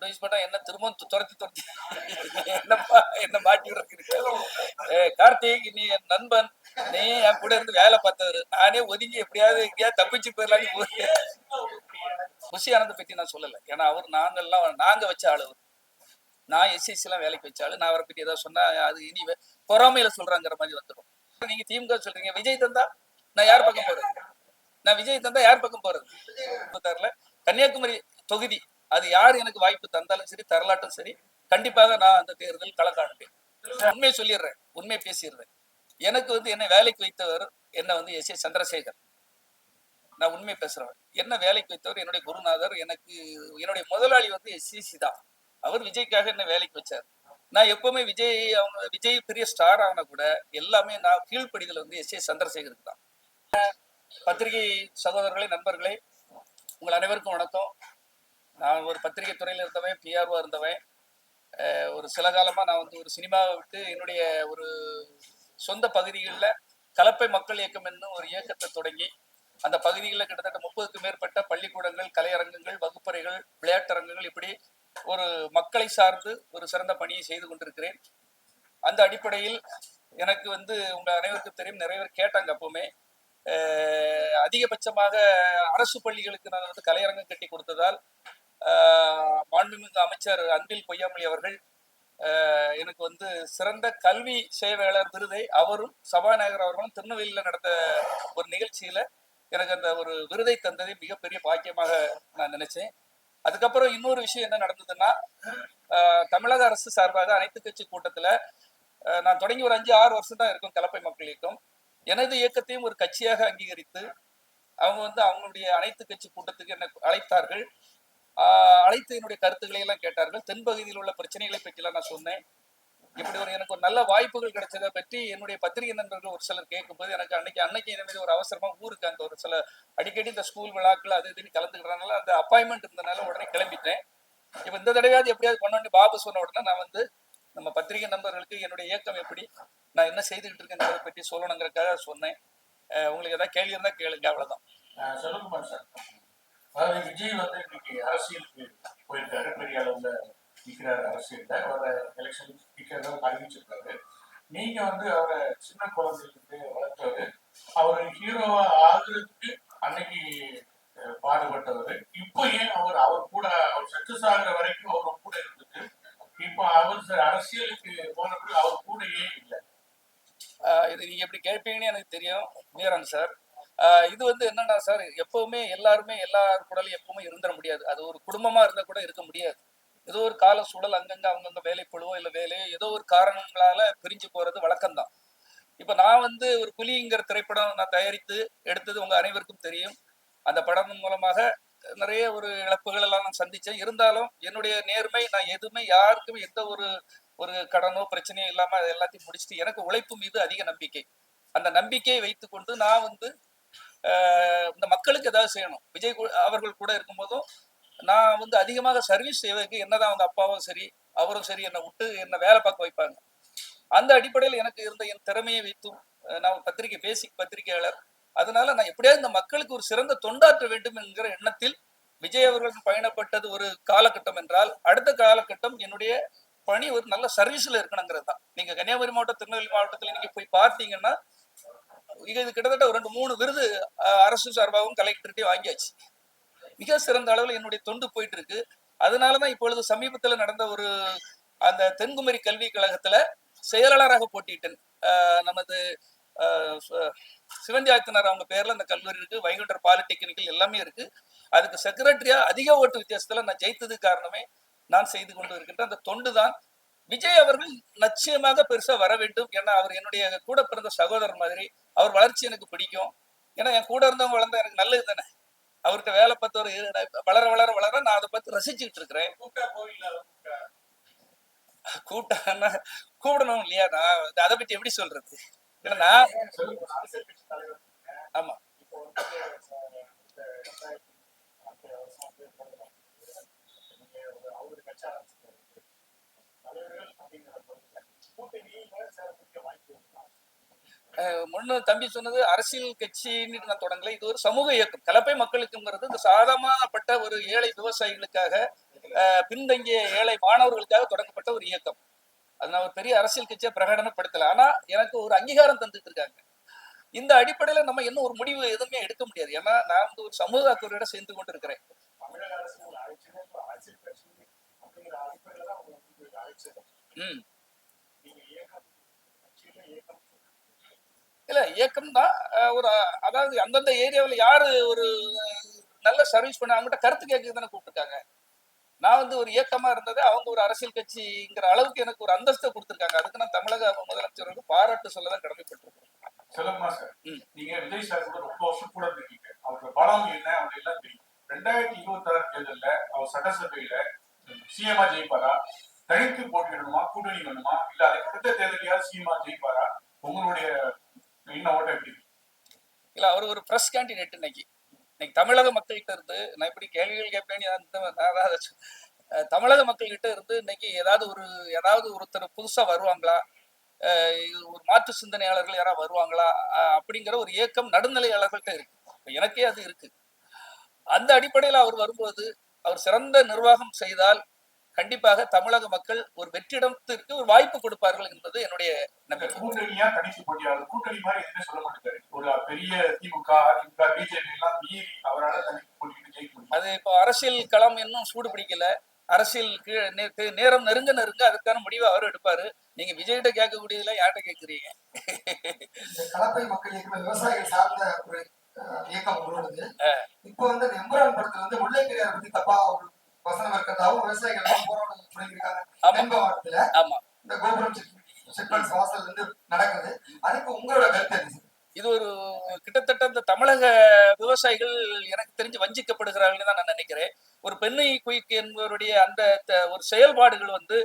Advice பண்ணா என்ன திரும்ப துரத்தி துரத்தி என்னப்பா என்ன மாட்டி விடுறது கார்த்திக் நீ என் நண்பன். நீ என் கூட இருந்து வேலை பார்த்தவர். நானே ஒதுங்கி எப்படியாவது எங்கேயாவது தப்பிச்சு போயிடலான்னு புஷி ஆனந்தை பத்தி நான் சொல்லலை. ஏன்னா அவர் நாங்கள்லாம் நாங்க வச்ச ஆளு அவர். நான் எஸ்எஸ்சி எல்லாம் வேலைக்கு வச்சாலும் நான் அவரை பத்தி ஏதாவது சொன்னா அது இனி வே- பொறாமையில சொல்றாங்கிற மாதிரி வந்துடும் நீங்க திமுக சொல்றீங்க. விஜய் தந்தா நான் யார் பக்கம் போறது? நான் விஜய் தந்தா யார் பக்கம் போறது? கன்னியாகுமரி தொகுதி அது யார் எனக்கு வாய்ப்பு தந்தாலும் சரி தரலாட்டும் சரி கண்டிப்பாக நான் அந்த தேர்தல் கள உண்மையை சொல்லிடுறேன் உண்மையை பேசிடுறேன். எனக்கு வந்து என்னை வேலைக்கு வைத்தவர் என்ன வந்து எஸ் ஏ சந்திரசேகர். நான் உண்மை பேசுறேன் என்ன வேலைக்கு வைத்தவர் என்னுடைய குருநாதர் எனக்கு என்னுடைய முதலாளி வந்து எஸ் சி சிதா அவர் விஜய்க்காக என்ன வேலைக்கு வச்சார். நான் எப்பவுமே விஜய் அவங்க விஜய் பெரிய ஸ்டார் ஆனா கூட எல்லாமே நான் கீழ்ப்படிதல் வந்து எஸ் ஏ சந்திரசேகருக்கு தான். பத்திரிகை சகோதரர்களே நண்பர்களே உங்கள் அனைவருக்கும் வணக்கம். நான் ஒரு பத்திரிகை துறையில் இருந்தவன் பிஆர்ஓ இருந்தவன். ஒரு சில காலமாக நான் வந்து ஒரு சினிமாவை விட்டு என்னுடைய ஒரு சொந்த பகுதிகளில் கலப்பை மக்கள் இயக்கம் என்னும் ஒரு இயக்கத்தை தொடங்கி அந்த பகுதிகளில் கிட்டத்தட்ட முப்பதுக்கும் மேற்பட்ட பள்ளிக்கூடங்கள் கலையரங்கங்கள் வகுப்பறைகள் விளையாட்டரங்கங்கள் இப்படி ஒரு மக்களை சார்ந்து ஒரு சிறந்த பணியை செய்து கொண்டிருக்கிறேன். அந்த அடிப்படையில் எனக்கு வந்து உங்கள் அனைவருக்கும் தெரியும் நிறைய பேர் கேட்டாங்க அப்பவுமே. அதிகபட்சமாக அரசு பள்ளிகளுக்கு நான் வந்து கலையரங்கம் கட்டி கொடுத்ததால் மாண்புமிகு அமைச்சர் அன்பில் பொய்யாமொழி அவர்கள் எனக்கு வந்து சிறந்த கல்வி சேவையாளர் விருதை அவரும் சபாநாயகர் அவர்களும் திருநெல்வேலியில் நடந்த ஒரு நிகழ்ச்சியில எனக்கு அந்த ஒரு விருதை தந்ததை மிகப்பெரிய பாக்கியமாக நான் நினைச்சேன். அதுக்கப்புறம் இன்னொரு விஷயம் என்ன நடந்ததுன்னா தமிழக அரசு சார்பாக அனைத்து கட்சி கூட்டத்துல நான் தொடங்கி ஒரு அஞ்சு ஆறு வருஷம் தான் இருக்கும் கலப்பை மக்கள் இயக்கம் எனது இயக்கத்தையும் ஒரு கட்சியாக அங்கீகரித்து அவங்க வந்து அவங்களுடைய அனைத்து கட்சி கூட்டத்துக்கு என்னை அழைத்தார்கள். அழைத்து என்னுடைய கருத்துக்களை எல்லாம் கேட்டார்கள். தென்பகுதியில் உள்ள பிரச்சனைகளை பற்றிலாம் நான் சொன்னேன். இப்படி ஒரு எனக்கு ஒரு நல்ல வாய்ப்புகள் கிடைச்சதை பற்றி என்னுடைய பத்திரிகை நண்பர்கள் ஒரு சிலர் கேட்கும்போது எனக்கு அன்னைக்கு அன்னைக்கு இந்த மாதிரி ஒரு அவசரமா ஊருக்கு அந்த ஒரு சில அடிக்கடி இந்த ஸ்கூல் விழாக்கள் அது இதுன்னு கலந்துக்கிறதுனால அந்த அப்பாயின்மெண்ட் இருந்தனால உடனே கிளம்பிட்டேன். இப்போ இந்த தடவையாவது எப்படியாவது கொண்டு பாபு சொன்ன உடனே நான் வந்து நம்ம பத்திரிகை நண்பர்களுக்கு என்னுடைய இயக்கம் எப்படி நான் என்ன செய்துகிட்டு இருக்கேங்கிறத பற்றி சொல்லணுங்கிறக்காக சொன்னேன். உங்களுக்கு ஏதாவது கேள்வி இருந்தால் கேளுங்க அவ்வளவுதான். சொல்லுங்க அதாவது விஜய் வந்து இன்னைக்கு அரசியலுக்கு போயிருக்காரு. பெரிய அளவுல நிற்கிறாரு அரசியல்ல. வர எலெக்ஷன் நிக்கிறதா அறிவிச்சிருக்காரு. நீங்க வந்து அவரை சின்ன குழந்தையிலிருந்து வளர்த்தவர். அவர் ஹீரோவா ஆகுறதுக்கு அன்னைக்கு பாடுபட்டவர். இப்போ ஏன் அவர் அவர் கூட அவர் சக்சஸ் ஆகுற வரைக்கும் அவர் கூட இருந்துட்டு இப்போ அவர் சார் அரசியலுக்கு போன பிறகு அவர் கூட ஏன் இல்லை. ஆஹ் இது நீங்க எப்படி கேட்பீங்கன்னு எனக்கு தெரியும். மீரன் சார் இது வந்து என்னன்னா சார் எப்பவுமே எல்லாருமே எல்லார் கூடலும் எப்பவுமே இருந்துட முடியாது. அது ஒரு குடும்பமா இருந்தா கூட இருக்க முடியாது. ஏதோ ஒரு கால சூழல் அங்கங்க அவங்கங்க வேலைப்பழுவோ இல்லை வேலையோ ஏதோ ஒரு காரணங்களால பிரிஞ்சு போறது வழக்கம்தான். இப்ப நான் வந்து ஒரு புலிங்கிற திரைப்படம் நான் தயாரித்து எடுத்தது உங்க அனைவருக்கும் தெரியும். அந்த படம் மூலமாக நிறைய ஒரு இழப்புகள் எல்லாம் நான் சந்திச்சேன். இருந்தாலும் என்னுடைய நேர்மை நான் எதுவுமே யாருக்குமே எந்த ஒரு ஒரு கடனோ பிரச்சனையோ இல்லாம அதை எல்லாத்தையும் முடிச்சுட்டு எனக்கு உழைப்பு மீது அதிக நம்பிக்கை. அந்த நம்பிக்கையை வைத்துக்கொண்டு நான் வந்து இந்த மக்களுக்கு ஏதாவது செய்யணும். விஜய் அவர்கள் கூட இருக்கும்போதும் நான் வந்து அதிகமாக சர்வீஸ் செய்வதற்கு என்னதான் அவங்க அப்பாவும் சரி அவரும் சரி என்னை விட்டு என்னை வேலை பார்க்க வைப்பாங்க. அந்த அடிப்படையில் எனக்கு இருந்த என் திறமையை வைத்தும் நான் பத்திரிகை பேசிக் பத்திரிகையாளர். அதனால நான் எப்படியாவது இந்த மக்களுக்கு ஒரு சிறந்த தொண்டாற்ற வேண்டும் என்கிற எண்ணத்தில் விஜய் அவர்கள் பயணப்பட்டது ஒரு காலகட்டம் என்றால் அடுத்த காலகட்டம் என்னுடைய பணி ஒரு நல்ல சர்வீஸ்ல இருக்கணுங்கிறது தான். நீங்க கன்னியாகுமரி மாவட்டம் திருநெல்வேலி மாவட்டத்தில் நீங்க போய் பார்த்தீங்கன்னா இது கிட்டத்தட்ட ஒரு ரெண்டு மூணு விருது அஹ், அரசு சார்பாகவும் கலெக்டர்கிட்டே வாங்கியாச்சு. மிக சிறந்த அளவில் என்னுடைய தொண்டு போயிட்டு இருக்கு அதனாலதான் இப்பொழுது சமீபத்துல நடந்த ஒரு அந்த தென்குமரி கல்வி கழகத்துல செயலாளராக போட்டியிட்டேன். நமது சிவந்தி ஆயத்தனார் அவங்க பேர்ல அந்த கல்லூரி இருக்கு வைகுண்டர் பாலிடெக்னிக்கல் எல்லாமே இருக்கு. அதுக்கு செக்ரட்டரியா அதிக ஓட்டு வித்தியாசத்துல நான் ஜெயித்தது காரணமே நான் செய்து கொண்டு இருக்கின்ற அந்த தொண்டு தான் விஜய் அவர்கள் நிச்சயமாக பெருசா வர வேண்டும். ஏன்னா அவர் என்னுடைய கூட பிறந்த சகோதரர் மாதிரி அவர் வளர்ச்சி எனக்கு பிடிக்கும். ஏன்னா என் கூட இருந்தவங்க வளர்ந்தா எனக்கு நல்லது தானே? அவர்கிட்ட வேலை பார்த்தவர் இரு- வளர வளர வளர நான் அதை பார்த்து ரசிச்சுக்கிட்டு இருக்கிறேன். கூப்பிட்டா கூப்பிடணும் இல்லையா? நான் அதை பத்தி எப்படி சொல்றது? ஏன்னா ஆமா. இப்போ முன்னு தம்பி சொன்னது அரசியல் கட்சின்னு நான் தொடங்கல. இது ஒரு சமூக இயக்கம். கலப்பை மக்களுக்குங்கிறது இந்த சாதாரணப்பட்ட ஒரு ஏழை விவசாயிகளுக்காக பின்தங்கிய ஏழை மாணவர்களுக்காக தொடங்கப்பட்ட ஒரு இயக்கம். அது நான் ஒரு பெரிய அரசியல் கட்சியை பிரகடனப்படுத்தல. ஆனா எனக்கு ஒரு அங்கீகாரம் தந்துட்டு இருக்காங்க. இந்த அடிப்படையில நம்ம இன்னும் ஒரு முடிவு எதுவுமே எடுக்க முடியாது. ஏன்னா நான் வந்து ஒரு சமூக அக்கறையோட சேர்ந்து கொண்டு இருக்கிறேன். ம் நீங்க இயக்கம் கட்சியில இயக்கம் இல்ல இயக்கம் தான் ஒரு அதாவது அந்தந்த ஏரியாவில் யாரு ஒரு நல்ல சர்வீஸ் பண்ண அவங்ககிட்ட கருத்து கேட்க தானே கூப்பிட்டுருக்காங்க. நான் வந்து ஒரு இயக்கமா இருந்தது அவங்க ஒரு அரசியல் கட்சிங்கிற அளவுக்கு எனக்கு ஒரு அந்தஸ்தை கொடுத்துருக்காங்க. அதுக்கு நான் தமிழக முதலமைச்சருக்கு பாராட்டு சொல்ல தான் கடமைப்பட்டிருக்கேன் செல்லம்மா சார். நீங்க விஜய் சார் கூட ரொம்ப வருஷம் கூட இருக்கீங்க. அவரோட பலம் என்ன அவங்க எல்லாம் தெரியும். ரெண்டாயிரத்தி இருபத்தி ஆறு தேர்தல்ல அவர் சட்டசபையில சிஎம்ஆ ஜெயிப்பாரா? தனித்து போட்டியிடணுமா? கூட்டணி வேணுமா? இல்ல அதுக்கு அடுத்த தேர்தலையாவது சிஎம்ஆ ஜெயிப்பாரா? உங்களுடைய எப்படி? இல்ல அவர் ஒரு ப்ரெஸ் கேண்டிடேட் இன்னைக்கு. இன்னைக்கு தமிழக மக்கள்கிட்ட இருந்து நான் எப்படி கேள்விகள் கேட்பேன்னு நான் தமிழக மக்கள்கிட்ட இருந்து இன்னைக்கு ஏதாவது ஒரு ஏதாவது ஒருத்தர் புதுசா வருவாங்களா? இது ஒரு மாற்று சிந்தனையாளர்கள் யாராவது வருவாங்களா? அப்படிங்கிற ஒரு ஏக்கம் நடுநிலையாளர்கள்ட்ட இருக்கு. எனக்கே அது இருக்கு. அந்த அடிப்படையில் அவர் வரும்போது அவர் சிறந்த நிர்வாகம் செய்தால் கண்டிப்பாக தமிழக மக்கள் ஒரு வெற்றிடத்திற்கு ஒரு வாய்ப்பு கொடுப்பார்கள் என்பது என்னுடைய இந்த நம்பிக்கை. கூட்டணியா தனித்து போட்டியாளர் கூட்டணி மாதிரி எதுவுமே சொல்ல மாட்டேங்காரு ஒரு பெரிய திமுக அதிமுக பிஜேபி எல்லாம் மீறி அவரால் தனித்து போட்டிட்டு ஜெயிக்க முடியும். அது இப்போ அரசியல் களம் இன்னும் சூடு பிடிக்கல. அரசியல் கீ- நே- தே- நேரம் நெருங்க நெருங்க அதுக்கான முடிவை அவர் எடுப்பாரு. நீங்க விஜய்கிட்ட கேட்கக்கூடியதுல யார்கிட்ட கேட்குறீங்க? கலப்பை மக்கள் இயக்கம் விவசாயிகள் சார்ந்த ஒரு அஹ், இயக்கம் உங்களோடது. இப்போ வந்து படத்துல வந்து முல்லைப்பெரியார் பத்தி தப்பா வசனம் இருக்கிறதாவும் விவசாயிகள் போராட்டம் தொடங்கியிருக்காங்க ஆமா. தென்மாவட்டத்துல ஆமா இந்த கோபுரம் செக்மெண்ட்ஸ் வாசல் வந்து நடக்குது அதுக்கு உங்களோட கருத்து? இது ஒரு கிட்டத்தட்ட இந்த தமிழக விவசாயிகள் எனக்கு தெரிஞ்சு வஞ்சிக்கப்படுகிறார்கள் தான் நான் நினைக்கிறேன் ஒரு பெண்ணை குயிக்கு என்பவருடைய அந்த ஒரு செயல்பாடுகள் வந்து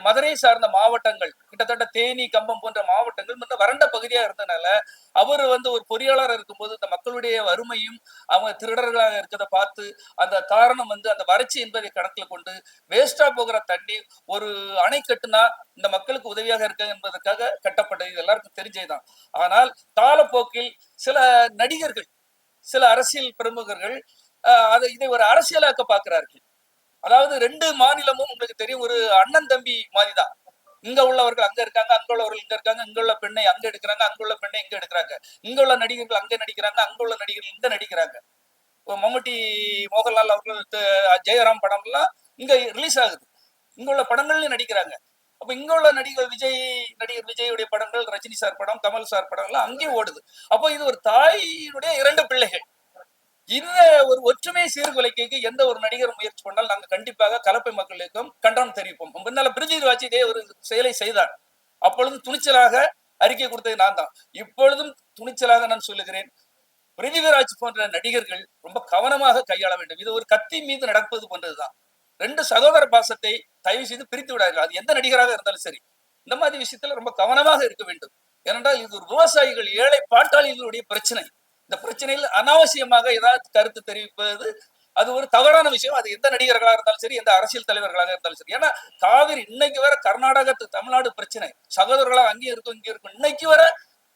மதுரை சார்ந்த மாவட்டங்கள் கிட்டத்தட்ட தேனி கம்பம் போன்ற மாவட்டங்கள் மிக வறண்ட பகுதியா இருந்தனால அவர் வந்து ஒரு பொறியாளர் இருக்கும்போது இந்த மக்களுடைய வறுமையும் அவங்க திருடர்களாக இருக்கிறத பார்த்து அந்த காரணம் வந்து அந்த வறட்சி என்பதை கணக்கில் கொண்டு வேஸ்டா போகிற தண்ணி ஒரு அணை கட்டுனா இந்த மக்களுக்கு உதவியாக இருக்க என்பதற்காக கட்டப்பட்டது. இது எல்லாருக்கும் தெரிஞ்சதுதான். ஆனால் காலப்போக்கில் சில நடிகர்கள் சில அரசியல் பிரமுகர்கள் அதை இதை ஒரு அரசியலாக்க பார்க்கிறார்கள். அதாவது ரெண்டு மாநிலமும் உங்களுக்கு தெரியும் ஒரு அண்ணன் தம்பி மாதிரிதான். இங்க உள்ளவர்கள் அங்க இருக்காங்க அங்க உள்ளவர்கள் இங்க இருக்காங்க இங்க உள்ள பெண்ணை அங்க எடுக்கிறாங்க அங்க உள்ள பெண்ணை இங்க எடுக்கிறாங்க. இங்க உள்ள நடிகர்கள் அங்க நடிக்கிறாங்க அங்க உள்ள நடிகர்கள் இங்க நடிக்கிறாங்க. மம்முட்டி மோகன்லால் அவர்கள் ஜெயராம் படம் எல்லாம் இங்க ரிலீஸ் ஆகுது. இங்க உள்ள படங்கள்ல நடிக்கிறாங்க. அப்ப இங்க உள்ள நடிகர் விஜய் நடிகர் விஜயுடைய படங்கள் ரஜினி சார் படம் கமல் சார் படம்லாம் அங்கேயும் ஓடுது. அப்போ இது ஒரு தாயினுடைய இரண்டு பிள்ளைகள். இந்த ஒரு ஒற்றுமை சீர்குலைக்கு எந்த ஒரு நடிகர் முயற்சி பண்ணால் நாங்க கண்டிப்பாக கலப்பை மக்களுக்கும் கண்டனம் தெரிவிப்போம். முன்னால பிரிஜித் வாஜ் இதே ஒரு செயலை செய்தார். அப்பொழுது துணிச்சலாக அறிக்கை கொடுத்தது நான் தான். இப்பொழுதும் துணிச்சலாக நான் சொல்லுகிறேன் பிரிதிவிராஜ் போன்ற நடிகர்கள் ரொம்ப கவனமாக கையாள வேண்டும். இது ஒரு கத்தி மீது நடப்பது போன்றதுதான். ரெண்டு சகோதர பாசத்தை தயவு செய்து பிரித்து விடார்கள் அது எந்த நடிகராக இருந்தாலும் சரி. இந்த மாதிரி விஷயத்துல ரொம்ப கவனமாக இருக்க வேண்டும். ஏனென்றால் இது விவசாயிகள் ஏழை பாட்டாளிகளுடைய பிரச்சனை. இந்த பிரச்சனையில் அனாவசியமாக ஏதாவது கருத்து தெரிவிப்பது அது ஒரு தவறான விஷயம். அது எந்த நடிகர்களாக இருந்தாலும் சரி எந்த அரசியல் தலைவர்களாக இருந்தாலும் சரி. ஏன்னா காவிரி இன்னைக்கு வர கர்நாடகா தமிழ்நாடு பிரச்சனை. சகோதரர்களாக அங்கேயும் இருக்கும் இங்கே இருக்கும். இன்னைக்கு வர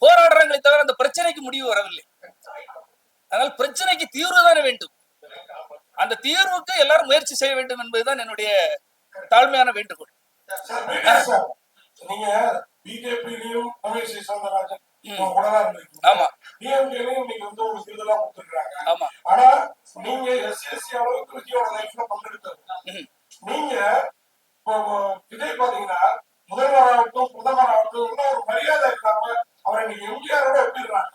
போராடுறாங்களே தவிர அந்த பிரச்சனைக்கு முடிவு வரவில்லை. அதனால் பிரச்சனைக்கு தீர்வு தானே வேண்டும். அந்த தீர்வுக்கு எல்லாரும் முயற்சி செய்ய வேண்டும் என்பதுதான் என்னுடைய தாழ்மையான வேண்டுகோள். நீங்க பிஜேபியிலையும் தமிழிசை சவுந்தரராஜன் ஆமா. டிஎம்கேலையும் நீங்க வந்து ஒரு விருதெல்லாம் கொடுத்துருக்காங்க ஆமா. ஆனா நீங்க எஸ்சிஎஸ்சி அளவுக்கு விஜயோட லைஃப்ல பங்கெடுத்தது. நீங்க இப்போ விஜய் பாத்தீங்கன்னா முதல்வராகட்டும் பிரதமராகட்டும் இன்னும் ஒரு மரியாதை இல்லாம அவரை நீங்க எம்ஜிஆரோட ஒப்பிடுறாங்க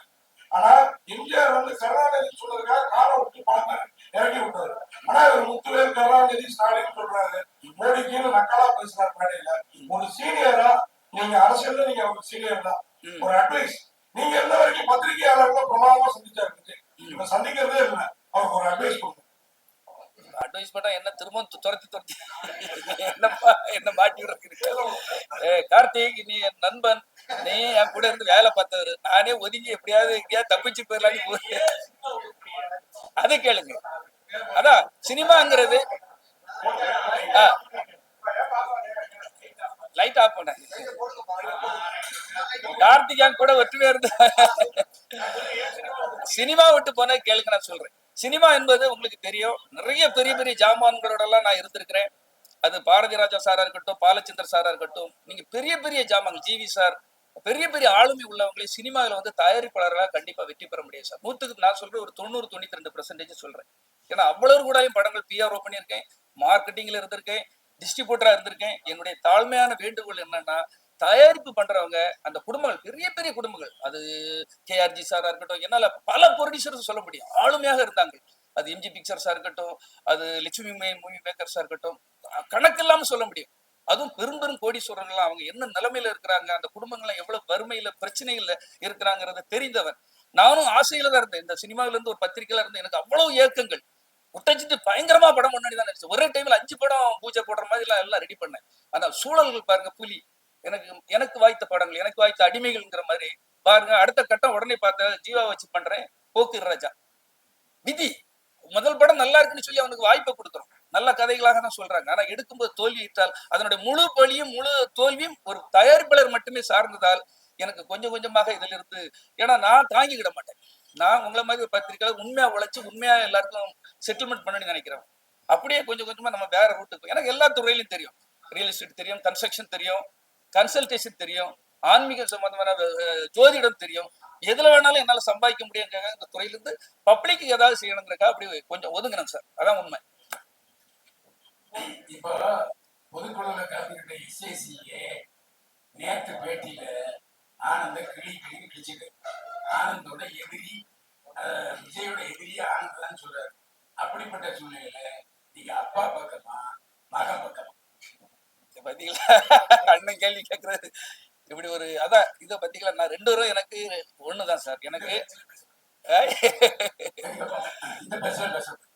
ஆனா எம்ஜிஆர் வந்து கருணாநிதி சொன்னதுக்காக காலை விட்டு பார்த்தாரு இறக்கி விட்டாரு. ஆனா இவர் முத்துவேல் கருணாநிதி ஸ்டாலின் சொல்றாரு. மோடிக்கு நக்கலா பேசுறாரு மேடையில. ஒரு சீனியரா நீங்க அரசியல்ல நீங்க ஒரு சீனியர் தான். ஒரு அட்வைஸ் நீங்க இருந்த வரைக்கும் பத்திரிகையாளர்களை பிரமாதமா சந்திச்சாரு விஜய். சந்திக்கிறதே இல்லை. அவருக்கு ஒரு அட்வைஸ் கொடுங்க. அட்வைஸ் பண்ணா என்ன திரும்ப துரத்தி துரத்தி. என்னப்பா என்ன மாட்டி விடுறது கார்த்திக் நீ என் நண்பன். நீ என் கூட இருந்து வேலை பார்த்தவரு. நானே ஒதுங்கி எப்படியாவது எங்கேயாவது தப்பிச்சு போயிடலான்னு. அதை கேளுங்க. அதான் சினிமாங்கிறது லைட் ஆஃப் பண்ண. கார்த்திகான் கூட ஒற்றுமையா இருந்த. சினிமா விட்டு போன கேளுங்க நான் சொல்றேன். சினிமா என்பது உங்களுக்கு தெரியும். நிறைய பெரிய பெரிய ஜாமான்களோட எல்லாம் நான் இருந்திருக்கிறேன். அது பாரதி ராஜா சாரா இருக்கட்டும் பாலச்சந்தர் சாரா இருக்கட்டும். நீங்க பெரிய பெரிய ஜாமான் ஜிவி சார் பெரிய பெரிய ஆளுமை உள்ளவங்களே சினிமாவில் வந்து தயாரிப்பாளர்களாக கண்டிப்பா வெற்றி பெற முடியும் சார். நூத்துக்கு நான் சொல்றேன் ஒரு தொண்ணூறு தொண்ணூத்தி ரெண்டு பெர்சன்டேஜ் சொல்றேன். ஏன்னா அவ்வளவு கூடயும் படங்கள் பிஆர்ஓ பண்ணியிருக்கேன். மார்க்கெட்டிங்ல இருந்திருக்கேன். டிஸ்ட்ரிபியூட்டரா இருந்திருக்கேன். என்னுடைய தாழ்மையான வேண்டுகோள் என்னன்னா தயாரிப்பு பண்றவங்க அந்த குடும்பங்கள் பெரிய பெரிய குடும்பங்கள் அது கேஆர்ஜி சாரா இருக்கட்டும் என்னால பல ப்ரொடியூசர்ஸ் சொல்ல முடியும். ஆளுமையாக இருந்தாங்க. அது எம்ஜி பிக்சர்ஸா இருக்கட்டும் அது லட்சுமி மூவி மேக்கர்ஸா இருக்கட்டும் கணக்கு இல்லாம சொல்ல முடியும். அதுவும் பெரும் பெரும் கோடீஸ்வரர்கள் அவங்க என்ன நிலைமையில இருக்கிறாங்க அந்த குடும்பங்கள்லாம் எவ்வளவு வறுமையில பிரச்சனைகள்ல இருக்கிறாங்கிறத தெரிந்தவன். நானும் ஆசையில தான் இருந்தேன். இந்த சினிமாவில இருந்து ஒரு பத்திரிக்கையில இருந்து எனக்கு அவ்வளவு ஏக்கங்கள். விட்டச்சிட்டு பயங்கரமா படம் முன்னாடி தான் நடிச்சேன் ஒரே டைம்ல அஞ்சு படம் பூஜை போடுற மாதிரி எல்லாம் எல்லாம் ரெடி பண்ணேன். ஆனா சூழல்கள் பாருங்க புலி. எனக்கு எனக்கு வாய்த்த படங்கள் எனக்கு வாய்த்த அடிமைகள்ங்கிற மாதிரி பாருங்க அடுத்த கட்டம் உடனே பார்த்த ஜீவா வச்சு பண்றேன் போக்கு ராஜா விதி முதல் படம் நல்லா இருக்குன்னு சொல்லி அவனுக்கு வாய்ப்பை கொடுக்குறோம். நல்ல கதைகளாக தான் சொல்றாங்க. ஆனா எடுக்கும்போது தோல்வியிட்டால் அதனுடைய முழு பலியும் முழு தோல்வியும் ஒரு தயாரிப்பாளர் மட்டுமே சார்ந்ததால் எனக்கு கொஞ்சம் கொஞ்சமாக இதுல இருந்து ஏன்னா நான் தாங்கிக்கிட மாட்டேன். நான் உங்களை மாதிரி ஒரு பத்திரிக்கையாளர் உண்மையா உழைச்சு உண்மையா எல்லாருக்கும் செட்டில்மெண்ட் பண்ணணும்னு நினைக்கிறேன். அப்படியே கொஞ்சம் கொஞ்சமா நம்ம வேற ரூட்டுக்கு எனக்கு எல்லா துறையிலும் தெரியும். ரியல் எஸ்டேட் தெரியும் கன்ஸ்ட்ரக்ஷன் தெரியும் கன்சல்டேஷன் தெரியும் ஆன்மீகம் சம்பந்தமான ஜோதிடம் தெரியும். எதுல வேணாலும் என்னால சம்பாதிக்க முடியுங்க இந்த துறையில பப்ளிக்கு ஏதாவது செய்யணுங்கிறக்கா அப்படி கொஞ்சம் ஒதுங்கினேன் சார். அதான் உண்மை. இப்போ பொதுக்குழுல கலந்துகிட்ட இசைசியே நேற்று பேட்டியில ஆனந்த கிளி கிளின்னு கிழிச்சிட்டு ஆனந்தோட எதிரி விஜயோட எதிரி ஆனந்த் தான் சொல்றாரு. அப்படிப்பட்ட சூழ்நிலையில நீங்க அப்பா பக்கமா மகன் பக்கமா? பாத்தீங்களா அண்ணன் கேள்வி கேட்கறது இப்படி ஒரு அதான் இதை பாத்தீங்களா நான் ரெண்டு பேரும் எனக்கு ஒண்ணுதான் சார். எனக்கு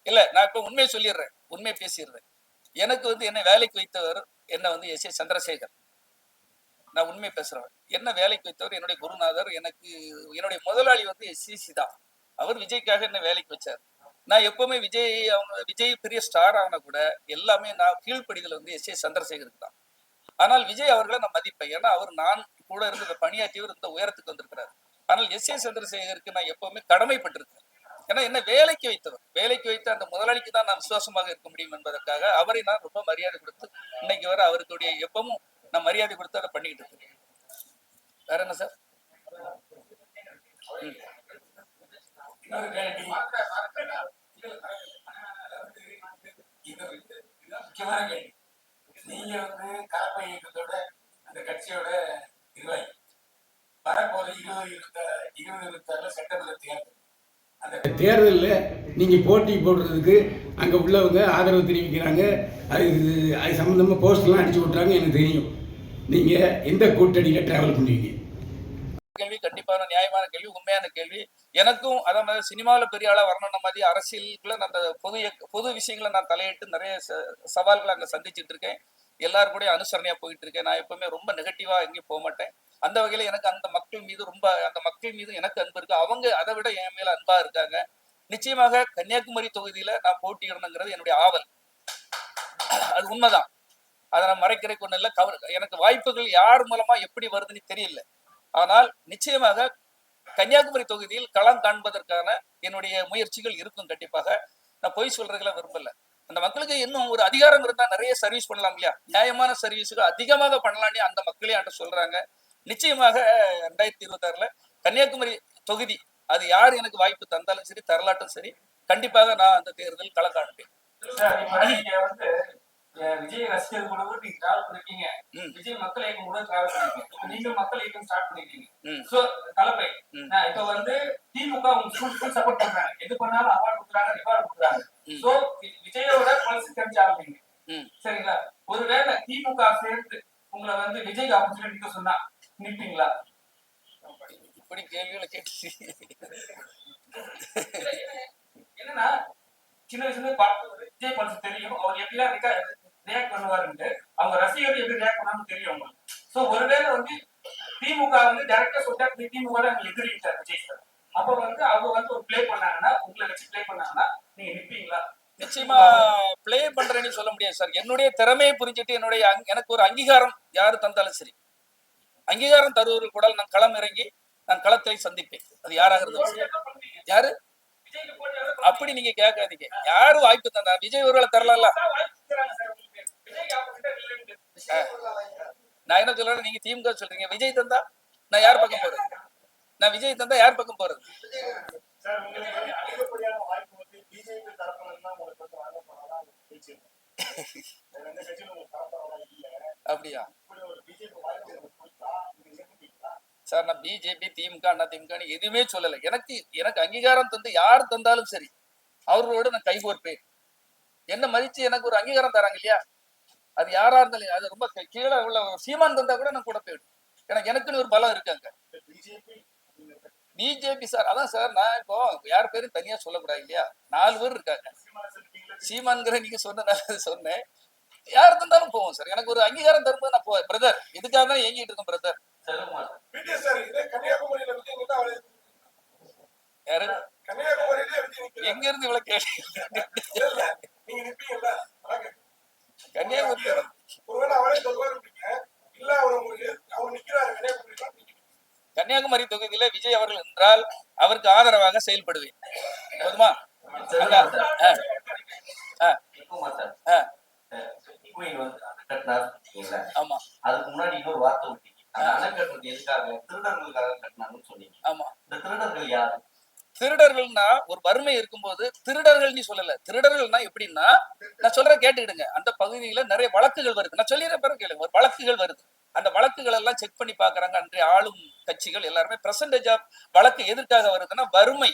இல்ல நான் இப்ப உண்மையை சொல்லிடுறேன். உண்மையை பேசிடுறேன். எனக்கு வந்து என்ன வேலைக்கு வைத்தவர் என்ன வந்து எஸ் ஏ சந்திரசேகர். நான் உண்மை பேசுறேன் என்ன வேலைக்கு வைத்தவர் என்னுடைய குருநாதர் எனக்கு என்னுடைய முதலாளி வந்து எஸ் சி தான். அவர் விஜய்க்காக என்ன வேலைக்கு வச்சார்? நான் எப்பவுமே விஜய் அவங்க விஜய் பெரிய ஸ்டார் ஆனா கூட எல்லாமே நான் கீழ்ப்படிதல் வந்து எஸ் ஏ சந்திரசேகருக்கு தான். ஆனால் விஜய் அவர்களை நான் மதிப்பேன். ஏன்னா அவர் நான் கூட இருந்த பணியாற்றியவர் இந்த உயரத்துக்கு வந்திருக்கிறார். ஆனால் எஸ் ஏ சந்திரசேகருக்கு நான் எப்பவுமே கடமைப்பட்டிருக்கேன் ஏன்னா என்ன வேலைக்கு வைத்தவர்? வேலைக்கு வைத்த அந்த முதலாளிக்கு தான் நான் விசுவாசமாக இருக்க முடியும் என்பதற்காக அவரை நான் ரொம்ப மரியாதை கொடுத்து இன்னைக்கு வர அவருக்குடைய எப்பவும் நான் மரியாதை கொடுத்து அதை பண்ணிக்கிட்டு இருக்கேன். வேற என்ன சார்? முக்கியமான கேள்வி நீங்க வந்து கலப்பை இயக்கத்தோட அந்த கட்சியோட நிர்வாகி. வரப்போற இருபது இருபத்த இருபது இருபத்தாறுல சட்டமன்ற தேர்தல். அந்த தேர்தலில் நீங்கள் போட்டி போடுறதுக்கு அங்கே உள்ளவங்க ஆதரவு தெரிவிக்கிறாங்க. அது அது சம்மந்தமாக போஸ்டர்லாம் அடிச்சு விட்றாங்க எனக்கு தெரியும். நீங்கள் எந்த கூட்டணியில் ட்ராவல் பண்ணுவீங்க கேள்வி கண்டிப்பான நியாயமான கேள்வி உண்மையான கேள்வி. எனக்கும் அதே மாதிரி சினிமாவில் பெரிய ஆளாக வரணும்ன மாதிரி அரசியலுக்குள்ள நான் அந்த பொது பொது விஷயங்களை நான் தலையிட்டு நிறைய ச- சவால்களை அங்கே சந்திச்சுட்டு இருக்கேன். எல்லாரும் கூட அனுசரணையா போயிட்டு இருக்கேன். நான் எப்பவுமே ரொம்ப நெகட்டிவாக எங்கேயும் போக மாட்டேன். அந்த வகையில் எனக்கு அந்த மக்கள் மீது ரொம்ப அந்த மக்கள் மீது எனக்கு அன்பு இருக்கு. அவங்க அதை விட என் மேல அன்பா இருக்காங்க. நிச்சயமாக கன்னியாகுமரி தொகுதியில நான் போட்டியிடணுங்கிறது என்னுடைய ஆவல். அது உண்மைதான். அதை நான் மறைக்கிறதுக்கு ஒன்றும் இல்லை. கவர் எனக்கு வாய்ப்புகள் யார் மூலமா எப்படி வருதுன்னு தெரியல. ஆனால் நிச்சயமாக கன்னியாகுமரி தொகுதியில் களம் காண்பதற்கான என்னுடைய முயற்சிகள் இருக்கும் கண்டிப்பாக. நான் பொய் சொல்றதுல விரும்பல. அந்த மக்களுக்கு இன்னும் ஒரு அதிகாரம் இருந்தா நிறைய சர்வீஸ் பண்ணலாம் இல்லையா? நியாயமான சர்வீஸுக்கு அதிகமாக பண்ணலாம்னு அந்த மக்களே என்கிட்ட சொல்றாங்க. நிச்சயமாக ரெண்டாயிரத்தி இருபத்தி ஆறுல கன்னியாகுமரி தொகுதி அது யார் எனக்கு வாய்ப்பு தந்தாலும் சரி தரலாட்டும் சரி கண்டிப்பாக நான் அந்த தேர்தல் களம் நீங்க விஜய் ரசிகர் கூட நீங்க டிராவல் பண்ணிருக்கீங்க. விஜய் மக்கள் இயக்கம் கூட டிராவல் பண்ணிருக்கீங்க. நீங்களும் மக்கள் இயக்கம் ஸ்டார்ட் பண்ணிருக்கீங்க. சோ கலப்பை இப்ப வந்து திமுக உங்க ஃபுல் சப்போர்ட் பண்றாங்க. எது பண்ணாலும் அவார்டு கொடுக்குறாங்க ரிவார்டு கொடுக்குறாங்க. சோ விஜயோட பல்ஸ் தெரிஞ்சு ம். சரிங்களா? ஒருவேளை திமுக சேர்ந்து உங்களை வந்து விஜய் ஆப்பர்ச்சுனிட்டி சொன்னா நிப்பீங்களா? இப்படி கேள்விகளை கேட்டு. என்னன்னா சின்ன வயசுல விஜய் பல்ஸ் தெரியும். அவர் எப்படிலாம் ரியாக்ட் பண்ணுவாருன்ட்டு அவங்க ரசிகர் எப்படி ரியாக்ட் பண்ணாம தெரியும் அவங்களுக்கு. சோ ஒருவேளை வந்து திமுக வந்து டைரக்டா சொல்லிட்டா திமுக அங்க எதிரிட்டார் விஜய் சார் அப்ப வந்து அவங்க வந்து ஒரு ப்ளே பண்ணாங்கன்னா உங்களை வச்சு ப்ளே பண்ணாங்கன்னா நீங்க நிப்பீங்களா? நிச்சயமா ப்ளே பண்றேன்னு சொல்ல முடியாது சார் என்னுடைய திறமையை புரிஞ்சுட்டு என்னுடைய எனக்கு ஒரு அங்கீகாரம் யாரு தந்தாலும் சரி. அங்கீகாரம் தருவர்கள் கூட நான் களம் இறங்கி நான் களத்தை சந்திப்பேன். அது யாராக இருந்தாலும். யாரு? அப்படி நீங்க கேட்காதீங்க. யாரு வாய்ப்பு தந்தா? விஜய் ஒருவேளை தரலாம்ல? நான் என்ன சொல்றேன் நீங்க திமுக சொல்றீங்க. விஜய் தந்தா நான் யார் பக்கம் போறது? நான் விஜய் தந்தா யார் பக்கம் போறது? அப்படியா? சார் நான் பிஜேபி திமுக அண்ணா திமுக எதுவுமே சொல்லல. எனக்கு எனக்கு அங்கீகாரம் தந்து யார் தந்தாலும் சரி அவர்களோட நான் கைகோர்ப்பேன். என்ன மதிச்சு எனக்கு ஒரு அங்கீகாரம் தராங்க இல்லையா? அது யாரா இருந்தாலும் அது ரொம்ப கீழே உள்ள சீமான் தந்தா கூட நான் கூட போயிடும். எனக்கு எனக்குன்னு ஒரு பலம் இருக்காங்க பிஜேபி சார் அதான் சார் நான் இப்போ யார் பேரும் தனியா சொல்லக்கூடாது இல்லையா? நாலு பேர் இருக்காங்க. சீமான்கிற நீங்க சொன்னதால சொன்னேன். யார் தந்தாலும் போவோம் சார். எனக்கு ஒரு அங்கீகாரம் தரும்போது நான் போவேன். பிரதர் இதுக்காக தான் ஏங்கிட்டு இருக்கேன் பிரதர் யாரு? எங்க இருந்து இவ்வளவு கேள்வி இல்ல, இல்ல, நீங்க நிப்பீங்கல்ல அதான் கேட்டேன். கன்னியாகுமரி ஒருவேளை அவரே சொல்லுவாரு இல்ல அவர் உங்களுக்கு அவர் நிக்கிறாரு கன்னியாகுமரியில நீங்க கன்னியாகுமரி தொகுதியில விஜய் அவர்கள் என்றால் அவருக்கு ஆதரவாக செயல்படுவேன். போதுமா? ஆமா. அதுக்கு முன்னாடி இன்னொரு வார்த்தை விட்டீங்க. அந்த அணை கட்டுறது எதுக்காக? திருடர்களுக்காக கட்டினாங்கன்னு சொன்னீங்க. ஆமா. இந்த திருடர்கள் யாரு? திருடர்கள்னா ஒரு வறுமை இருக்கும்போது திருடர்கள் நீ சொல்லல. திருடர்கள்னா எப்படின்னா நான் சொல்றேன் கேட்டுக்கிடுங்க. அந்த பகுதியில நிறைய வழக்குகள் வருது. நான் சொல்லிடுறேன் பிறகு கேளுங்க ஒரு வழக்குகள் வருது அந்த வழக்குகள் எல்லாம் செக் பண்ணி பாக்குறாங்க அன்றைய ஆளும் கட்சிகள் எல்லாருமே பிரசன்டேஜ் ஆஃப் வழக்கு எதற்காக வருதுன்னா வறுமை.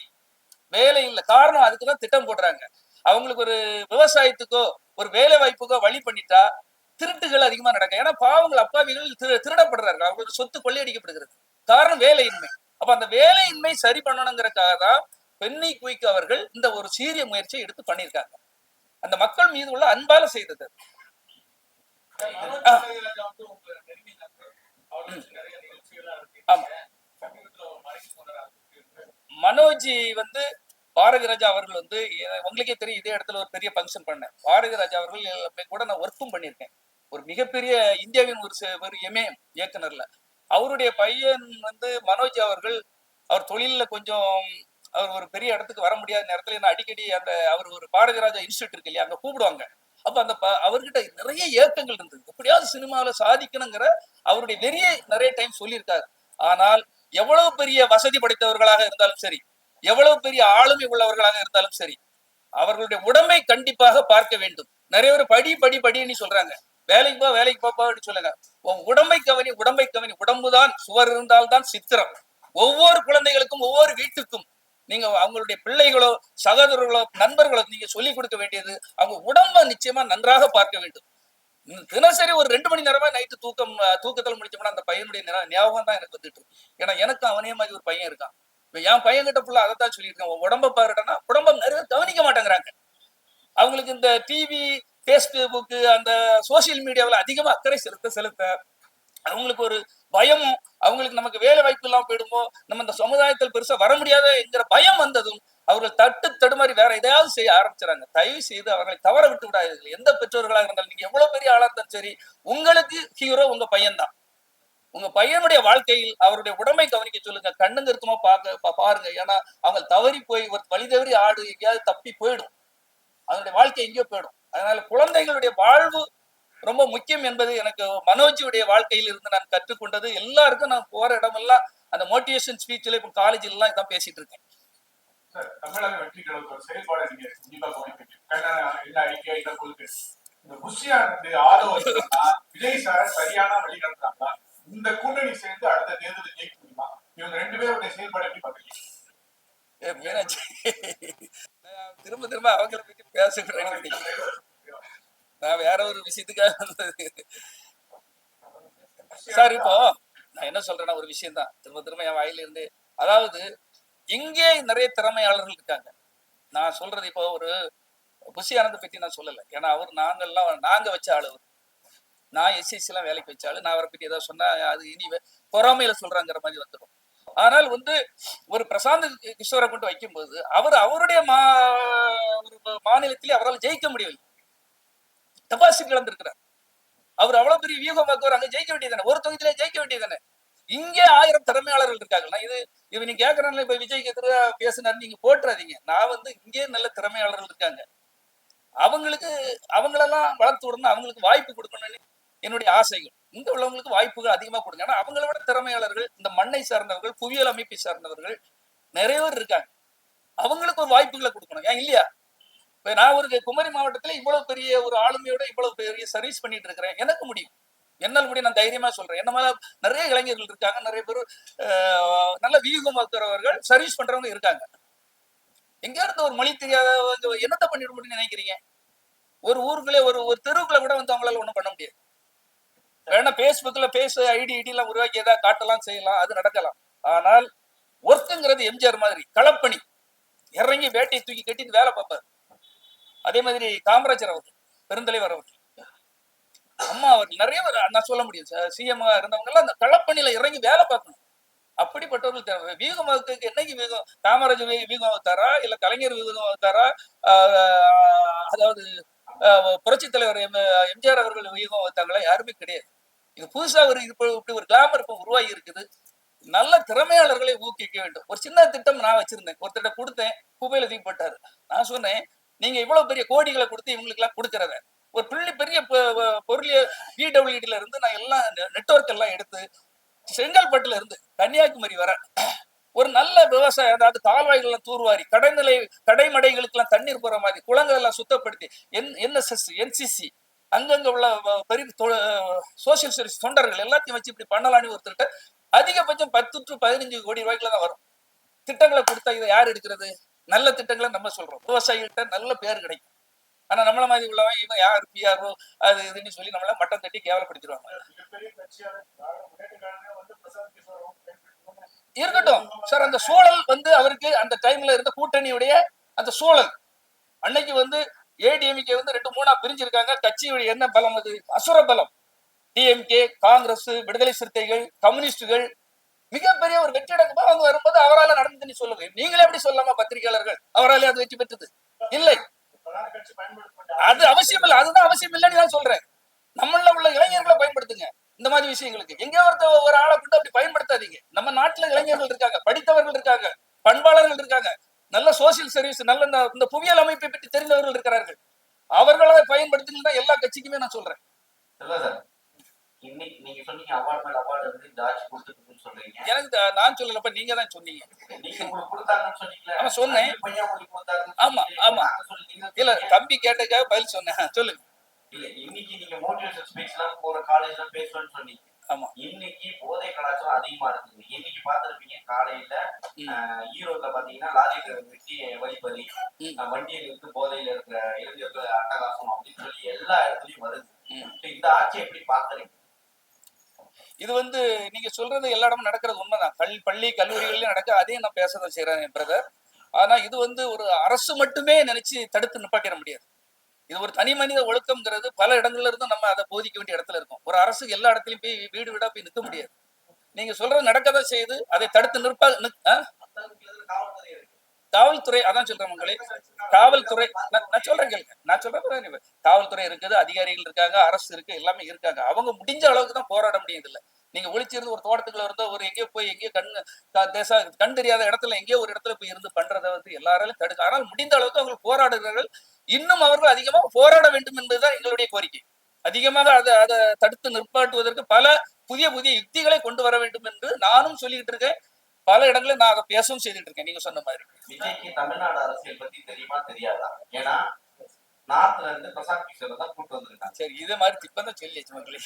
வேலை இல்லை. காரணம் அதுக்கு தான் திட்டம் போடுறாங்க. அவங்களுக்கு ஒரு விவசாயத்துக்கோ ஒரு வேலை வாய்ப்புக்கோ வழி பண்ணிட்டா திருட்டுகள் அதிகமா நடக்கும். ஏன்னா பாவங்கள் அப்பாவிகள் திரு திருடப்படுறாங்க அவங்களுக்கு சொத்து கொள்ளையடிக்கப்படுகிறது. காரணம் வேலையின்மை. அப்ப அந்த வேலையின்மை சரி பண்ணணுங்கிறதுக்காக தான் பெண்ணை குயிக் அவர்கள் இந்த ஒரு சீரிய முயற்சியை எடுத்து பண்ணியிருக்காங்க. அந்த மக்கள் மீது உள்ள அன்பால செய்தது ஆமா. மனோஜி வந்து பாரதி ராஜா அவர்கள் வந்து உங்களுக்கே தெரியும் இதே இடத்துல ஒரு பெரிய ஃபங்க்ஷன் பண்ணேன். பாரதி ராஜா அவர்கள் எல்லாமே கூட நான் ஒர்க்கும் பண்ணியிருக்கேன். ஒரு மிகப்பெரிய இந்தியாவின் ஒரு ச- ஒரு எமேம் இயக்குனர்ல. அவருடைய பையன் வந்து மனோஜ் அவர்கள் அவர் தொழிலில் கொஞ்சம் அவர் ஒரு பெரிய இடத்துக்கு வர முடியாத நேரத்துல என்ன அடிக்கடி அந்த அவர் ஒரு பாரதி ராஜா இன்ஸ்டியூட் இருக்கு இல்லையா அங்க கூப்பிடுவாங்க. அப்ப அந்த அவர்கிட்ட நிறைய ஏக்கங்கள் இருந்தது. எப்படியாவது சினிமாவில சாதிக்கணுங்கிற அவருடைய வெறியை நிறைய டைம் சொல்லியிருக்காரு. ஆனால் எவ்வளவு பெரிய வசதி படைத்தவர்களாக இருந்தாலும் சரி எவ்வளவு பெரிய ஆளுமை உள்ளவர்களாக இருந்தாலும் சரி அவர்களுடைய உடம்பை கண்டிப்பாக பார்க்க வேண்டும். நிறைய பேர் படி படி படின்னு சொல்றாங்க. வேலைக்கு போ வேலைக்கு போப்பா அப்படின்னு சொல்லுங்க. உன் உடம்பை கவனி உடம்பை கவனி உடம்புதான் சுவர் இருந்தால்தான் சித்திரம். ஒவ்வொரு குழந்தைகளுக்கும் ஒவ்வொரு வீட்டுக்கும் நீங்க அவங்களுடைய பிள்ளைகளோ சகோதரர்களோ நண்பர்களோ நீங்க சொல்லிக் கொடுக்க வேண்டியது அவங்க உடம்ப நிச்சயமா நன்றாக பார்க்க வேண்டும். தினசரி ஒரு ரெண்டு மணி நேரமா நைட்டு தூக்கம் தூக்கத்தில் தூக்கத்துல முடிச்சோம்னா அந்த பையனுடைய ஞாபகம் தான் எனக்கு வந்துட்டு ஏன்னா எனக்கு அவனே மாதிரி ஒரு பையன் இருக்கான். இப்ப என் பையன் கிட்ட ஃபுல்லா அதை தான் சொல்லியிருக்கேன் உடம்ப பாருடனா உடம்ப நிறைய கவனிக்க மாட்டேங்கிறாங்க. அவங்களுக்கு இந்த டிவி ஃபேஸ்புக் அந்த சோசியல் மீடியாவில் அதிகமா அக்கறை செலுத்த செலுத்த அவங்களுக்கு ஒரு பயமும் அவங்களுக்கு நமக்கு வேலை வாய்ப்பு இல்லாம போயிடுமோ? நம்ம இந்த சமுதாயத்தில் பெருசா வர முடியாத என்கிற பயம் வந்ததும் அவர்கள் தட்டு தடுமாறி வேற எதையாவது செய்ய ஆரம்பிச்சாங்க தயவு செய்து அவர்களை தவற விட்டு விடாதீர்கள். எந்த பெற்றோர்களாக இருந்தாலும் நீங்க எவ்வளவு பெரிய ஆளா இருந்தாலும் சரி உங்களுக்கு ஹீரோ உங்க பையன்தான். உங்க பையனுடைய வாழ்க்கையில் அவருடைய உடம்பை கவனிக்க சொல்லுங்க. கண்ணுங்க இருக்குமா பார்க்க பாருங்க. ஏன்னா அவங்க தவறி போய் ஒரு வழி தவறி ஆடு எங்கேயாவது தப்பி போயிடும். அதனுடைய வாழ்க்கை எங்கேயோ போயிடும். அதனால குழந்தைகளுடைய வாழ்வு ரொம்ப முக்கியம் என்பது எனக்கு மனோஜுடைய வாழ்க்கையில் இருந்து நான் கற்றுக்கொண்டது. எல்லாருக்கும் நான் போற இடமெல்லாம் அந்த மோட்டிவேஷன் ஸ்பீச்ல இப்போ காலேஜில் எல்லாம் இதான் பேசிட்டு இருக்கேன். சார், தமிழக வெற்றி கழகத்தோட செயல்பாடை நீங்க கண்டிப்பா கவனிப்பீங்க. கண்ணன் என்ன ஐக்கிய என்ன கொள்கை இந்த புஷியா இருந்து ஆதரவு வச்சிருந்தா, விஜய் சார சரியான வழி நடத்துறாங்களா? இந்த கூட்டணி சேர்ந்து அடுத்த தேர்தலில் ஜெயிக்க முடியுமா? இவங்க ரெண்டு பேருடைய செயல்பாடு எப்படி பாக்குறீங்க ஏ, மீனாட்சி. நான் திரும்ப திரும்ப அவங்கள பத்தி பேசுகிறேன் நான் வேற ஒரு விஷயத்துக்காக வந்தது. சார் இப்போ நான் என்ன சொல்றேன்னா ஒரு விஷயம் தான் திரும்ப திரும்ப என் வாயில இருந்து அதாவது இங்கே நிறைய திறமையாளர்கள் இருக்காங்க. நான் சொல்றது இப்போ ஒரு புஷி ஆனந்த் பத்தி நான் சொல்லலை. ஏன்னா அவர் நாங்கள்லாம் நாங்க வச்ச ஆளு அவர். நான் எஸ்எஸ்சி எல்லாம் வேலைக்கு வச்ச ஆளு. நான் அவரை பத்தி ஏதாவது சொன்னா அது இனி பொறாமையில சொல்றாங்கிற மாதிரி வந்துடும் ஆனால் வந்து ஒரு பிரசாந்த் கிஷோரை கொண்டு வைக்கும்போது அவர் அவருடைய மா ஒரு மாநிலத்திலே அவரால் ஜெயிக்க முடியவில்லை. டெபாசிட் இழந்திருக்கிறார் அவர் அவ்வளவு பெரிய வியூகமாக்கு அங்க ஜெயிக்க வேண்டியதானே ஒரு தொகுதியிலே ஜெயிக்க வேண்டியதானே இங்கே ஆயிரம் திறமையாளர்கள் இருக்காங்க இது இவ நீங்க கேட்கறாங்களே இப்ப விஜய் எதிராக பேசினாரு நீங்க போட்டுறாதீங்க. நான் வந்து இங்கே நல்ல திறமையாளர்கள் இருக்காங்க. அவங்களுக்கு அவங்களெல்லாம் வளர்த்து விடணும் அவங்களுக்கு வாய்ப்பு கொடுக்கணும்னு என்னுடைய ஆசைகள். இங்க உள்ளவங்களுக்கு வாய்ப்புகள் அதிகமா கொடுங்க. ஆனா அவங்கள விட திறமையாளர்கள் இந்த மண்ணை சார்ந்தவர்கள் புவியியல் அமைப்பை சார்ந்தவர்கள் நிறைய பேர் இருக்காங்க. அவங்களுக்கு ஒரு வாய்ப்புகளை கொடுக்கணும். ஏன் இல்லையா? இப்ப நான் ஒரு குமரி மாவட்டத்துல இவ்வளவு பெரிய ஒரு ஆளுமையோட இவ்வளவு பெரிய சர்வீஸ் பண்ணிட்டு இருக்கிறேன். எனக்கு முடியும். என்னால் முடியும். நான் தைரியமா சொல்றேன். என்ன மேல நிறைய இளைஞர்கள் இருக்காங்க. நிறைய பேர் நல்ல வியூகம் இருக்கிறவர்கள் சர்வீஸ் பண்றவங்க இருக்காங்க. எங்க இருந்து ஒரு மொழி தெரியாத என்னத்த பண்ணிட முடியும்னு நினைக்கிறீங்க? ஒரு ஊருக்குள்ளே ஒரு ஒரு தெருவுக்குள்ள கூட வந்து அவங்களால ஒண்ணும் பண்ண முடியாது. வேணா பேஸ்புக்ல பேச ஐடி ஐடி எல்லாம் உருவாக்கி ஏதாவது காட்டலாம் செய்யலாம். அது நடக்கலாம். ஆனால் ஒர்க்குங்கிறது எம்ஜிஆர் மாதிரி. களப்பணி. இறங்கி வேட்டையை தூக்கி கட்டிட்டு வேலை பார்ப்பாரு. அதே மாதிரி காமராஜர் அவர்கள் பெருந்தலைவர் அவர்கள். அம்மா அவர்கள் நிறைய நான் சொல்ல முடியும் சிஎம் இருந்தவங்க எல்லாம் அந்த களப்பணியில இறங்கி வேலை பார்க்கணும். அப்படிப்பட்டவர்கள் தேவை வீகம் வகுக்கு என்னைக்கு வீகம் காமராஜர் வீகம் வகுத்தாரா? இல்ல கலைஞர் வீகம் வகுத்தாரா? அதாவது ஆஹ் தலைவர் எம் எம்ஜிஆர் அவர்கள் வீகம் வகுத்தாங்களா? யாருமே கிடையாது. இது புதுசா ஒரு இப்படி ஒரு கிளாமர் இப்ப உருவாகி இருக்குது. நல்ல திறமையாளர்களை ஊக்குவிக்க வேண்டும். ஒரு சின்ன திட்டம் நான் வச்சிருந்தேன். ஒருத்தட்ட கொடுத்தேன். குப்பையில தூக்கி போட்டாரு. நான் சொன்னேன் நீங்க இவ்வளவு பெரிய கோடிகளை கொடுத்து இவங்களுக்கு எல்லாம் கொடுக்கறத. ஒரு புள்ளி பெரிய பொ- பொ- இருந்து நான் எல்லாம் நெட்வொர்க் எல்லாம் எடுத்து செங்கல்பட்டுல இருந்து கன்னியாகுமரி வர ஒரு நல்ல விவசாயம் அதாவது கால்வாய்கள்லாம் தூர்வாரி கடைநிலை கடைமடைகளுக்கு எல்லாம் தண்ணீர் போற மாதிரி குளங்கள் எல்லாம் சுத்தப்படுத்தி என் என்எஸ்எஸ் என்சிசி அங்கங்க உள்ள பெரிய சோசியல் சர்வீஸ் தொண்டர்கள் எல்லாத்தையும் வச்சு இப்படி பண்ணலான்னு ஒருத்தர்கிட்ட அதிகபட்சம் பத்து டு பதினஞ்சு கோடி ரூபாய்க்குள்ள தான் வரும். திட்டங்களை கொடுத்தா இதை யார் எடுக்கிறது? நல்ல திட்டங்களை நம்ம சொல்றோம். விவசாயிகிட்ட நல்ல பேர் கிடைக்கும். ஆனா நம்மள மாதிரி உள்ளவன் இவன் யார் பிஆர்ஓ அது இதுன்னு சொல்லி நம்மள மட்டம் தட்டி கேவலப்படுத்திடுவாங்க. இருக்கட்டும். சார் அந்த சூழல் வந்து அவருக்கு அந்த டைம்ல இருந்த கூட்டணியுடைய அந்த சூழல். அன்னைக்கு வந்து ஏடிஎம்கே வந்து ரெண்டு மூணா பிரிஞ்சிருக்காங்க. கட்சியுடைய என்ன பலம் அது? அசுர பலம் டிஎம்கே காங்கிரஸ் விடுதலை சிறுத்தைகள் கம்யூனிஸ்டுகள் மிகப்பெரிய ஒரு வெற்றிடமா அவங்க வரும்போது அவரால நீ சொல்லுங்க. நீங்களே எப்படி சொல்லலாமா பத்திரிகையாளர்கள்? அவராலே அது வெற்றி பெற்றது. இல்லை. அது அவசியம் இல்லை. அதுதான் அவசியம் இல்லைன்னு நான் சொல்றேன். நம்மள உள்ள இளைஞர்களை பயன்படுத்துங்க. இந்த மாதிரி விஷயங்களுக்கு. எங்கே ஒருத்த ஒரு ஆளை கொண்டு அப்படி பயன்படுத்தாதீங்க. நம்ம நாட்டுல இளைஞர்கள் இருக்காங்க படித்தவர்கள் இருக்காங்க பண்பாளர்கள் இருக்காங்க. நல்ல சோசியல் சர்வீஸ் நல்ல இந்த- இந்த புவியியல் அமைப்பை பற்றி தெரிந்தவர்கள் இருக்கிறார்கள். அவர்களை பயன்படுத்துங்கன்னா எல்லா கட்சிக்குமே நான் சொல்றேன். இன்னைக்கு நீங்க சொன்னீங்க அவார்டு மேல அவார்டு வந்து கொடுத்துருக்குன்னு சொல்றீங்க. எனக்கு நான் சொல்லலப்ப நீங்க தான் சொன்னீங்க. நீங்க உங்களுக்கு கொடுத்தாங்கன்னு சொன்னீங்களே. ஆமா, சொன்னேன். பையன் உங்களுக்கு ஆமா, ஆமா. இல்ல. தம்பி கேட்டதுக்காக பதில் சொன்னேன். சொல்லுங்க. இல்ல இன்னைக்கு நீங்க மோட்டிவேஷன் ஸ்பீச் எல்லாம் போற பேசுவேன்னு சொன்னீங்க. ஆமா. இன்னைக்கு போதை கலாச்சாரம் அதிகமா இருக்குது. இன்னைக்கு பார்த்திருப்பீங்க காலையில ஈரோட்ல பாத்தீங்கன்னா லாரிக்கு வெட்டி வழிபறி வண்டியில் இருந்து போதையில இருக்கிற இளைஞர்கள் அட்டகாசம் அப்படின்னு சொல்லி எல்லா இடத்துலயும் வருது. இந்த ஆட்சியை எப்படி பாக்குறீங்க இது வந்து நீங்க சொல்றது எல்லா இடமும் நடக்கிறது உண்மைதான். கல் பள்ளி கல்லூரிகள்லயும் நடக்க அதையும் நான் பேசதான் செய்யறேன் பிரதர் ஆனா இது வந்து ஒரு அரசு மட்டுமே நினைச்சு தடுத்து நிப்பாட்டிட முடியாது. இது ஒரு தனி மனித ஒழுக்கம்ங்கிறது பல இடங்கள்ல இருந்தும் நம்ம அதை போதிக்க வேண்டிய இடத்துல இருக்கும். ஒரு அரசு எல்லா இடத்துலயும் போய் வீடு வீடா போய் நிற்க முடியாது. நீங்க சொல்றது நடக்கதான் செய்யுது. அதை தடுத்து நிற்பா நிக்- ஆ? காவல்துறை இருக்கு காவல்துறை அதான் சொல்றேன் மக்களே காவல்துறை நான் சொல்றேன் கேளுங்க. நான் சொல்றேன் காவல்துறை இருக்குது அதிகாரிகள் இருக்காங்க அரசு இருக்கு எல்லாமே இருக்காங்க. அவங்க முடிஞ்ச அளவுக்கு தான் போராட முடியுது இல்ல நீங்க ஒழிச்சிருந்து ஒரு தோட்டத்துக்குள்ள இருந்தோ ஒரு எங்கேயோ போய் எங்கேயோ கண் தேசா தேச கண் தெரியாத இடத்துல எங்கேயோ ஒரு இடத்துல போய் இருந்து பண்றதை வந்து எல்லாராலும் தடுக்க ஆனால் முடிந்த அளவுக்கு அவங்க போராடுகிறார்கள். இன்னும் அவர்கள் அதிகமாக போராட வேண்டும் என்பதுதான் எங்களுடைய கோரிக்கை. அதிகமாக அதை அதை தடுத்து நிற்பாட்டுவதற்கு பல புதிய புதிய யுக்திகளை கொண்டு வர வேண்டும் என்று நானும் சொல்லிக்கிட்டு இருக்கேன். பல இடங்களில் நான் அதை பேசவும் செய்துட்டு இருக்கேன் நீங்க சொன்ன மாதிரி. விஜய்க்கு தமிழ்நாடு அரசியல் பத்தி தெரியுமா தெரியாதா? ஏன்னா நார்த்ல இருந்து பிரசாந்த் கிஷோர் தான் கூட்டு வந்திருக்காங்க. சரி இதே மாதிரி இப்பதான் சொல்லி மக்களே